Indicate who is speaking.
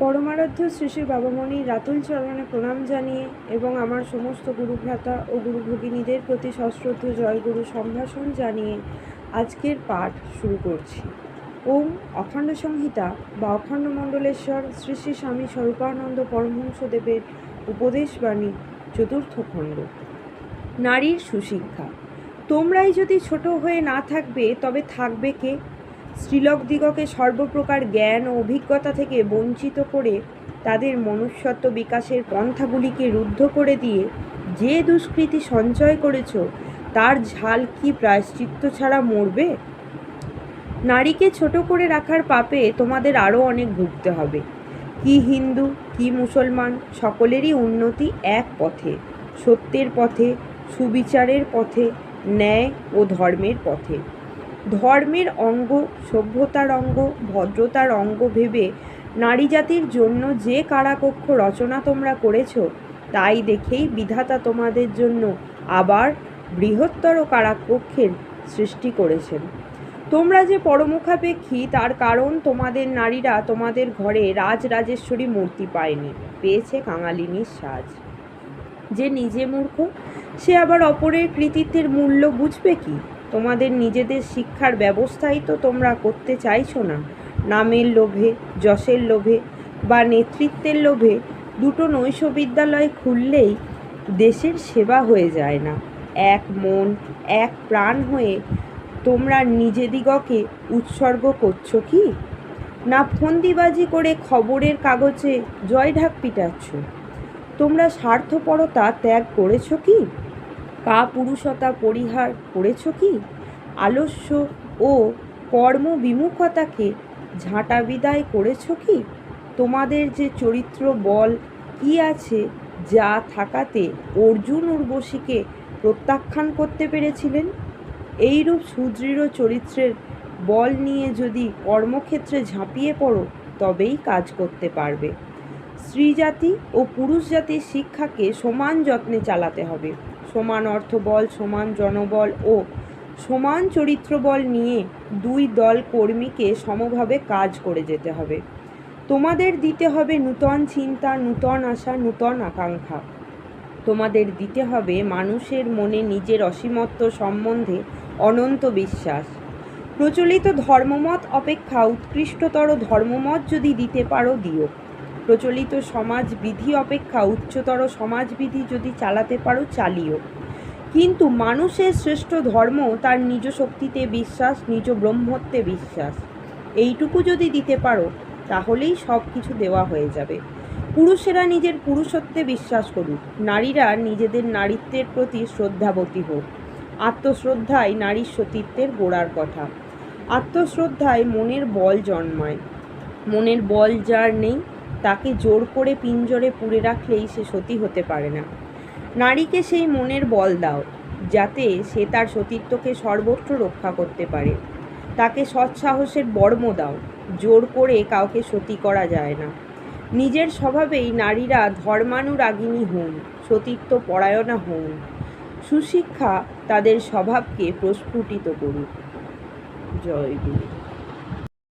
Speaker 1: পরমারাধ্য শ্রী বাবামণি রাতুল চরণে প্রণাম জানিয়ে এবং আমার সমস্ত গুরুভ্রাতা ও গুরু ভগিনীদের প্রতি সশ্রদ্ধ জয়গুরু সম্ভাষণ জানিয়ে আজকের পাঠ শুরু করছি। ওম অখণ্ড সংহিতা বা অখণ্ড মণ্ডলেশ্বর শ্রী শ্রী স্বামী স্বরূপানন্দ পরমহংসদেবের উপদেশবাণী চতুর্থ খণ্ড। নারীর সুশিক্ষা। তোমরাই যদি ছোট হয়ে না থাকবে তবে থাকবে কে? স্ত্রীলোকদিগকে সর্বপ্রকার জ্ঞান ও অভিজ্ঞতা থেকে বঞ্চিত করে তাদের মনুষ্যত্ব বিকাশের পন্থাগুলিকে রুদ্ধ করে দিয়ে যে দুষ্কৃতি সঞ্চয় করেছ, তার ঝাল কি প্রায়শ্চিত্ত ছাড়া মরবে? নারীকে ছোট করে রাখার পাপে তোমাদের আরও অনেক ভুগতে হবে। কি হিন্দু, কি মুসলমান, সকলেরই উন্নতি এক পথে, সত্যের পথে, সুবিচারের পথে, ন্যায় ও ধর্মের পথে। ধর্মের অঙ্গ, সভ্যতার অঙ্গ, ভদ্রতার অঙ্গ ভেবে নারী জাতির জন্য যে কারাকক্ষ রচনা তোমরা করেছ, তাই দেখেই বিধাতা তোমাদের জন্য আবার বৃহত্তর কারাকক্ষের সৃষ্টি করেছেন। তোমরা যে পরমুখাপেক্ষী, তার কারণ তোমাদের নারীরা তোমাদের ঘরে রাজরাজেশ্বরী মূর্তি পায়নি, পেয়েছে কাঙালিনীর সাজ। যে নিজে মূর্খ, সে আবার অপরের কৃতিত্বের মূল্য বুঝবে কি? তোমাদের নিজেদের শিক্ষার ব্যবস্থাই তো তোমরা করতে চাইছো না। নামের লোভে, যশের লোভে বা নেতৃত্বের লোভে দুটো নৈশ বিদ্যালয় খুললেই দেশের সেবা হয়ে যায় না। এক মন, এক প্রাণ হয়ে তোমরা নিজেদিগকে উৎসর্গ করছ কি? না ফন্দিবাজি করে খবরের কাগজে জয় ঢাক পিটাচ্ছ? তোমরা স্বার্থপরতা ত্যাগ করেছ কি? কা পুরুষতা পরিহার করেছ কি? আলস্য ও কর্মবিমুখতাকে ঝাঁটা বিদায় করেছ কি? তোমাদের যে চরিত্র বল কি আছে যা থাকাতে অর্জুন উর্বশীকে প্রত্যাখ্যান করতে পেরেছিলেন? এইরূপ সুদৃঢ় চরিত্রের বল নিয়ে যদি কর্মক্ষেত্রে ঝাঁপিয়ে পড়ো, তবেই কাজ করতে পারবে। স্ত্রী জাতি ও পুরুষ জাতির শিক্ষাকে সমান যত্নে চালাতে হবে। সমান অর্থবল সমান জনবল ও সমান চরিত্রবল নিয়ে দুই দল কর্মীকে সমভাবে কাজ করে যেতে হবে। তোমাদের দিতে হবে নূতন চিন্তা, নূতন আশা, নূতন আকাঙ্ক্ষা। তোমাদের দিতে হবে মানুষের মনে নিজের অসীমত্ব সম্বন্ধে অনন্ত বিশ্বাস। প্রচলিত ধর্মমত অপেক্ষা, উৎকৃষ্টতর ধর্মমত যদি দিতে পারো, দিও। প্রচলিত সমাজবিধি অপেক্ষা উচ্চতর সমাজবিধি যদি চালাতে পারো, চালিও। কিন্তু মানুষের শ্রেষ্ঠ ধর্ম তার নিজ শক্তিতে বিশ্বাস, নিজ ব্রহ্মত্বে বিশ্বাস। এইটুকু যদি দিতে পারো, তাহলেই সব কিছু দেওয়া হয়ে যাবে। পুরুষেরা নিজের পুরুষত্বে বিশ্বাস করুক, নারীরা নিজেদের নারীত্বের প্রতি শ্রদ্ধাবতী হোক। আত্মশ্রদ্ধায় নারীর সতীত্বের গোড়ার কথা। আত্মশ্রদ্ধায় মনের বল জন্মায়। মনের বল যার নেই তাকে জোর করে পিঞ্জরে পুড়ে রাখলেই সে সতী হতে পারে না। নারীকে সেই মনের বল দাও, যাতে সে তার সতীত্বকে সর্বত্র রক্ষা করতে পারে। তাকে সৎসাহসের বর্ম দাও, জোর করে কাউকে সতী করা যায় না। নিজের স্বভাবেই নারীরা ধর্মানুরাগিনী হন, সতীত্ব পরায়ণা হন। সুশিক্ষা তাদের স্বভাবকে প্রস্ফুটিত করুক। জয় গুরু।